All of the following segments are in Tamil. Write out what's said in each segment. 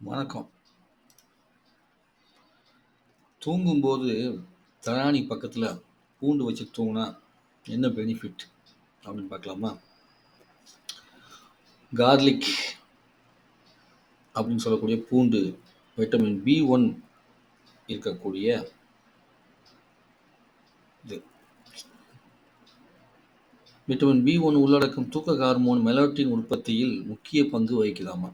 வணக்கம். தூங்கும்போது தராணி பக்கத்தில் பூண்டு வச்சு தூங்கினா என்ன பெனிஃபிட் அப்படின்னு பார்க்கலாமா? கார்லிக் அப்படின்னு சொல்லக்கூடிய பூண்டு வைட்டமின் பி ஒன் இருக்கக்கூடிய இது விட்டமின் பி ஒன் உள்ளடக்கும் தூக்க ஹார்மோன் மெலோட்டின் உற்பத்தியில் முக்கிய பங்கு வகிக்குதாமா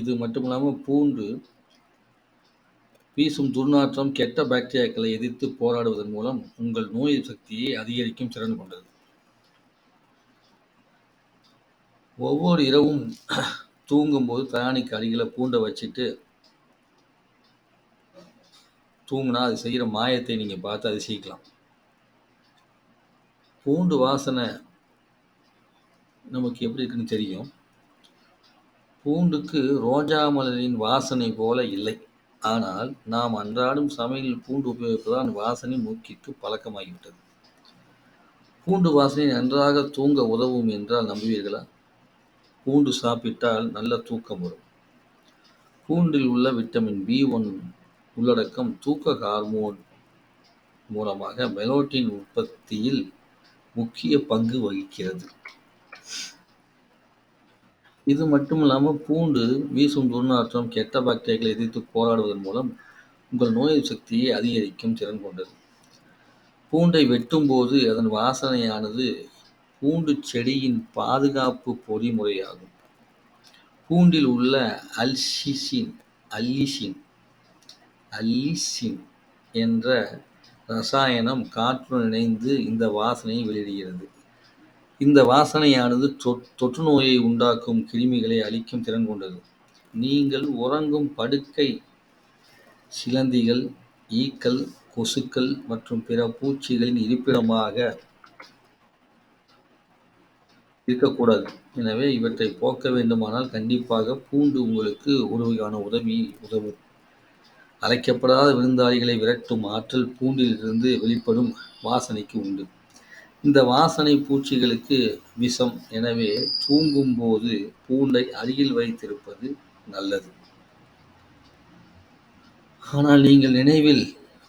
இது மட்டும் இல்லாமல் பூண்டு வீசும் துர்நாற்றம் கெட்ட பாக்டீரியாக்களை எதிர்த்து போராடுவதன் மூலம் உங்கள் நோய் சக்தியை அதிகரிக்கும் திறன் கொண்டது. ஒவ்வொரு இரவும் தூங்கும்போது தயானிக்கு அருகில் பூண்டை வச்சுட்டு தூங்கினா அது செய்கிற மாயத்தை நீங்கள் பார்த்து அதிசயிக்கலாம். பூண்டு வாசனை நமக்கு எப்படி இருக்குன்னு தெரியும். பூண்டுக்கு ரோஜா மலரின் வாசனை போல இல்லை. ஆனால் நாம் அன்றாடும் சமையலில் பூண்டு உபயோகிப்பதால் வாசனை மூக்கிற்கு பழக்கமாகிவிட்டது. பூண்டு வாசனை நன்றாக தூங்க உதவும் என்றால் நம்புவீர்களா? பூண்டு சாப்பிட்டால் நல்ல தூக்கம் வரும். பூண்டில் உள்ள விட்டமின் பி ஒன் உள்ளடக்கம் தூக்க ஹார்மோன் மூலமாக மெலோட்டின் உற்பத்தியில் முக்கிய பங்கு வகிக்கிறது. இது மட்டும் இல்லாமல் பூண்டு வீசும் துர்நாற்றம் கெட்ட பாக்டீரியாக்களை எதிர்த்து போராடுவதன் மூலம் உங்கள் நோய் சக்தியை அதிகரிக்கும் திறன் கொண்டது. பூண்டை வெட்டும்போது அதன் வாசனையானது பூண்டு செடியின் பாதுகாப்பு பொறிமுறையாகும். பூண்டில் உள்ள அல்சிசின் அல்லிசின் அல்லிசின் என்ற ரசாயனம் காற்றுடன் இணைந்து இந்த வாசனையை வெளியிடுகிறது. இந்த வாசனையானது தொற்று நோயை உண்டாக்கும் கிருமிகளை அழிக்கும் திறன் கொண்டது. நீங்கள் உறங்கும் படுக்கை சிலந்திகள் ஈக்கள் கொசுக்கள் மற்றும் பிற பூச்சிகளின் இருப்பிடமாக இருக்கக்கூடாது. எனவே இவற்றை போக்க வேண்டுமானால் கண்டிப்பாக பூண்டு உங்களுக்கு ஒரு வகையான உதவி. உதவும் அழைக்கப்படாத விருந்தாளிகளை விரட்டும் ஆற்றல் பூண்டிலிருந்து வெளிப்படும் வாசனைக்கு உண்டு. இந்த வாசனை பூச்சிகளுக்கு விஷம். எனவே தூங்கும்போது பூண்டை அருகில் வைத்திருப்பது நல்லது. ஆனால் நீங்கள் நினைவில்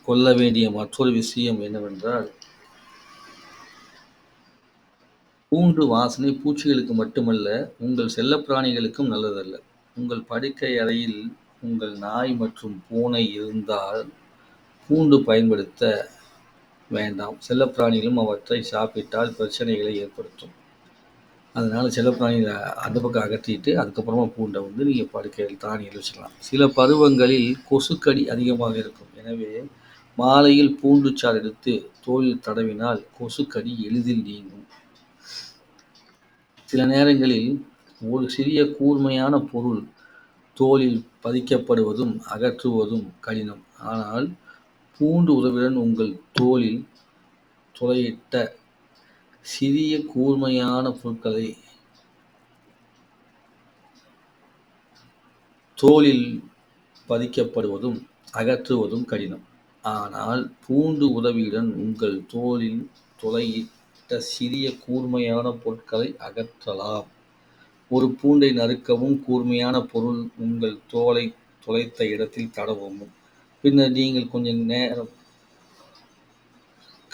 கொள்ள வேண்டிய மற்றொரு விஷயம் என்னவென்றால் பூண்டு வாசனை பூச்சிகளுக்கு மட்டுமல்ல உங்கள் செல்லப்பிராணிகளுக்கும் நல்லதல்ல. உங்கள் படுக்கை அறையில் உங்கள் நாய் மற்றும் பூனை இருந்தால் பூண்டு பயன்படுத்த வேண்டாம். செல்லப்பிராணிகளும் அவற்றை சாப்பிட்டால் பிரச்சனைகளை ஏற்படுத்தும். அதனால் செல்லப்பிராணிகளை அந்த பக்கம் அகற்றிட்டு அதுக்கப்புறமா பூண்டை வந்து நீங்கள் படுக்கையில் தானியில் வச்சுக்கலாம். சில பருவங்களில் கொசுக்கடி அதிகமாக இருக்கும். எனவே மாலையில் பூண்டு சாறு எடுத்து தோலில் தடவினால் கொசுக்கடி எளிதில் நீங்கும். சில நேரங்களில் ஒரு சிறிய கூர்மையான பொருள் தோலில் பதிக்கப்படுவதும் அகற்றுவதும் கடினம். ஆனால் பூண்டு உதவியுடன் உங்கள் தோலில் துளையிட்ட சிறிய கூர்மையான பொருட்களை தோலில் பதிக்கப்படுவதும் அகற்றுவதும் கடினம். ஆனால் பூண்டு உதவியுடன் உங்கள் தோலில் துளையிட்ட சிறிய கூர்மையான பொருட்களை அகற்றலாம். ஒரு பூண்டை நறுக்கவும் கூர்மையான பொருள் உங்கள் தோலை துளைத்த இடத்தில் தடவவும். பின்னர் நீங்கள் கொஞ்சம் நேரம்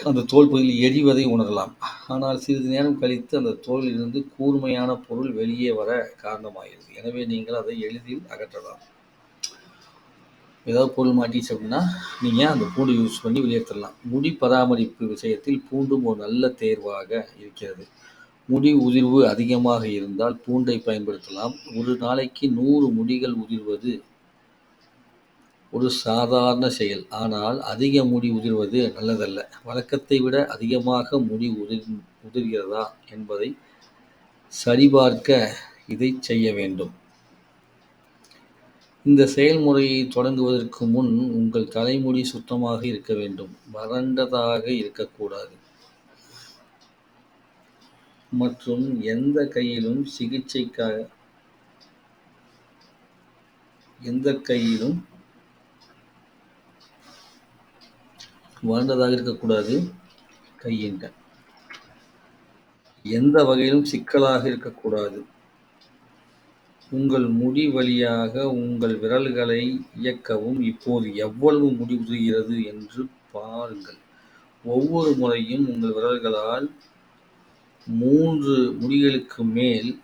அந்த தோல் பகுதியில் எரிவதை உணரலாம். ஆனால் சிறிது நேரம் கழித்து அந்த தோலிலிருந்து கூர்மையான பொருள் வெளியே வர காரணமாகிறது. எனவே நீங்கள் அதை எளிதில் அகற்றலாம். ஏதாவது பொருள் மாட்டிச்சு அப்படின்னா நீங்கள் அந்த பூண்டு யூஸ் பண்ணி வெளியேற்றலாம். முடி பராமரிப்பு விஷயத்தில் பூண்டும் ஒரு நல்ல தேர்வாக இருக்கிறது. முடி உதிர்வு அதிகமாக இருந்தால் பூண்டை பயன்படுத்தலாம். ஒரு நாளைக்கு நூறு முடிகள் உதிர்வது ஒரு சாதாரண செயல். ஆனால் அதிக முடி உதிர்வது நல்லதல்ல. வழக்கத்தை விட அதிகமாக முடி உதிர் உதிர்கிறதா என்பதை சரிபார்க்க இதை செய்ய வேண்டும். இந்த செயல்முறையை தொடங்குவதற்கு முன் உங்கள் தலைமுடி சுத்தமாக இருக்க வேண்டும். வறண்டதாக இருக்கக்கூடாது. மற்றும் எந்த கையிலும் சிகிச்சைக்காக எந்த கையிலும் வாழ்ந்ததாக இருக்கக்கூடாது. கையின்க எந்த வகையிலும் சிக்கலாக இருக்கக்கூடாது. உங்கள் முடி வழியாக உங்கள் விரல்களை இயக்கவும். இப்போது எவ்வளவு முடி உதிர்கிறது என்று பாருங்கள். ஒவ்வொரு முறையும் உங்கள் விரல்களால் மூன்று முடிகளுக்கு மேல்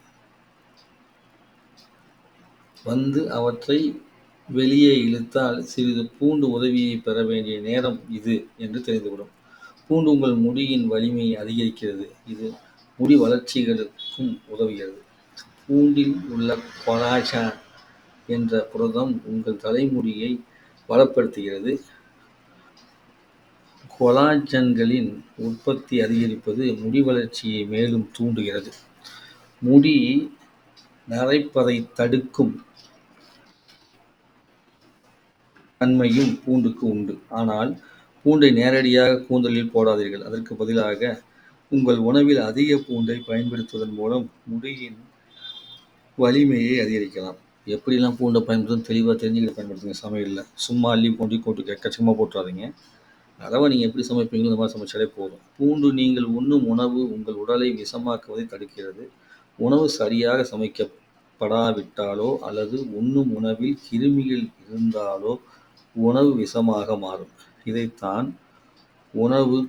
வந்து அவற்றை வெளியே இழுத்தால் சிறிது பூண்டு உதவியை பெற வேண்டிய நேரம் இது என்று தெரிந்துவிடும். பூண்டு உங்கள் முடியின் வலிமையை அதிகரிக்கிறது. இது முடி வளர்ச்சிகளுக்கும் உதவுகிறது. பூண்டில் உள்ள கொலாஜன் என்ற புரதம் உங்கள் தலைமுடியை வளப்படுத்துகிறது. கொலாஜன்களின் உற்பத்தி அதிகரிப்பது முடி வளர்ச்சியை மேலும் தூண்டுகிறது. முடி நரைப்பதை தடுக்கும் நன்மையும் பூண்டுக்கு உண்டு. ஆனால் பூண்டை நேரடியாக கூந்தலில் போடாதீர்கள். அதற்கு பதிலாக உங்கள் உணவில் அதிக பூண்டை பயன்படுத்துவதன் மூலம் முடியின் வலிமையை அதிகரிக்கலாம். எப்படிலாம் பூண்டை பயன்படுத்தும் தெளிவாக தெரிஞ்சுக்கிட்டு பயன்படுத்துங்க. சமையலில் சும்மா அள்ளி பூண்டி கொண்டு எக்கச்சக்கமாக போட்டுறாதீங்க. அளவை நீங்கள் எப்படி சமைப்பீங்களோ இந்த மாதிரி சமைச்சாலே போதும். பூண்டு நீங்கள் உண்ணும் உணவு உங்கள் உடலை விஷமாக்குவதை தடுக்கிறது. உணவு சரியாக சமைக்கப்படாவிட்டாலோ அல்லது உண்ணும் உணவில் கிருமிகள் இருந்தாலோ உணவு விஷமாக மாறும். இதைத்தான் உணவு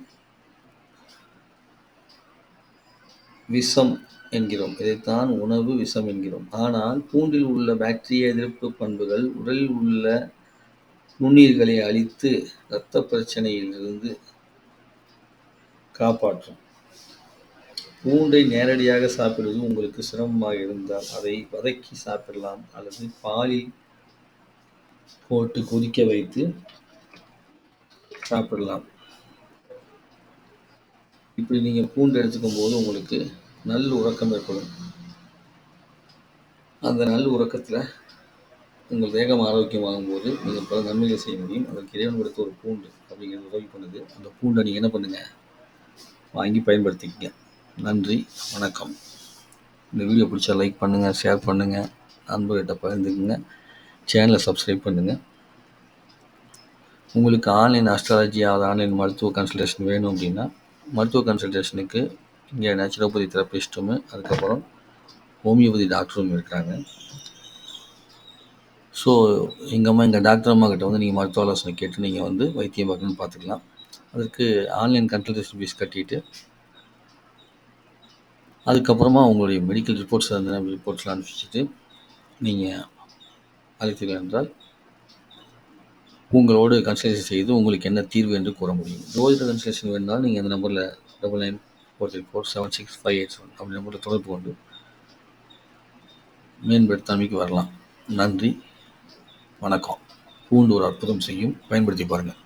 விஷம் என்கிறோம். இதைத்தான் உணவு விஷம் என்கிறோம். ஆனால் பூண்டில் உள்ள பாக்டீரியா எதிர்ப்பு பண்புகள் உடலில் உள்ள நுண்ணீர்களை அழித்து இரத்த பிரச்சனையிலிருந்து காப்பாற்றும். பூண்டை நேரடியாக சாப்பிடுவது உங்களுக்கு சிரமமாக இருந்தால் அதை வதக்கி சாப்பிடலாம். அல்லது பாலில் போட்டு கொதிக்க வைத்து சாப்பிடலாம். இப்படி நீங்கள் பூண்டு எடுத்துக்கும் போது உங்களுக்கு நல்ல உறக்கம் ஏற்படும். அந்த நல்ல உறக்கத்தில் உங்கள் தேகம் ஆரோக்கியமாகும் போது நீங்கள் பல நன்மைகளை செய்ய முடியும். அதற்கு இறைவன் கொடுத்த ஒரு பூண்டு அப்படிங்கிறது உதவி பண்ணுது. அந்த பூண்டை நீங்கள் என்ன பண்ணுங்கள் வாங்கி பயன்படுத்திக்கங்க. நன்றி வணக்கம். இந்த வீடியோ பிடிச்சா லைக் பண்ணுங்கள் ஷேர் பண்ணுங்கள் நண்பர்கிட்ட பகிர்ந்துக்குங்க. சேனலை சப்ஸ்கிரைப் பண்ணுங்கள் உங்களுக்கு ஆன்லைன் அஸ்ட்ராலஜி அது ஆன்லைன் மருத்துவ கன்சல்டேஷன் வேணும் அப்படின்னா மருத்துவ கன்சல்டேஷனுக்கு இங்கே நேச்சுரோபதி தெரப்பிஸ்ட்டும் அதுக்கப்புறம் ஹோமியோபதி டாக்டரும் இருக்காங்க. ஸோ எங்கள் அம்மா எங்கள் டாக்டர் அம்மா கிட்ட வந்து நீங்கள் மருத்துவ ஆலோசனை கேட்டு நீங்கள் வந்து வைத்தியம் பார்க்கணும்னு பார்த்துக்கலாம். அதற்கு ஆன்லைன் கன்சல்டேஷன் ஃபீஸ் கட்டிட்டு அதுக்கப்புறமா உங்களுடைய மெடிக்கல் ரிப்போர்ட்ஸ் அந்த ரிப்போர்ட்ஸ்லாம் அனுப்பிச்சிட்டு நீங்கள் அழைத்தீர்கள் என்றால் உங்களோடு கன்சல்டேஷன் செய்து உங்களுக்கு என்ன தீர்வு என்று கூற முடியும். ஜோதிட கன்சல்டேஷன் வேணுனாலும் நீங்கள் அந்த நம்பரில் double nine four three four seven six five eight seven அப்படி நம்பரில் தொடர்பு கொண்டு மேம்படுத்தாமைக்கு வரலாம். நன்றி. வணக்கம். பூண்டு ஒரு அற்புதம் செய்யும். பயன்படுத்தி பாருங்கள்.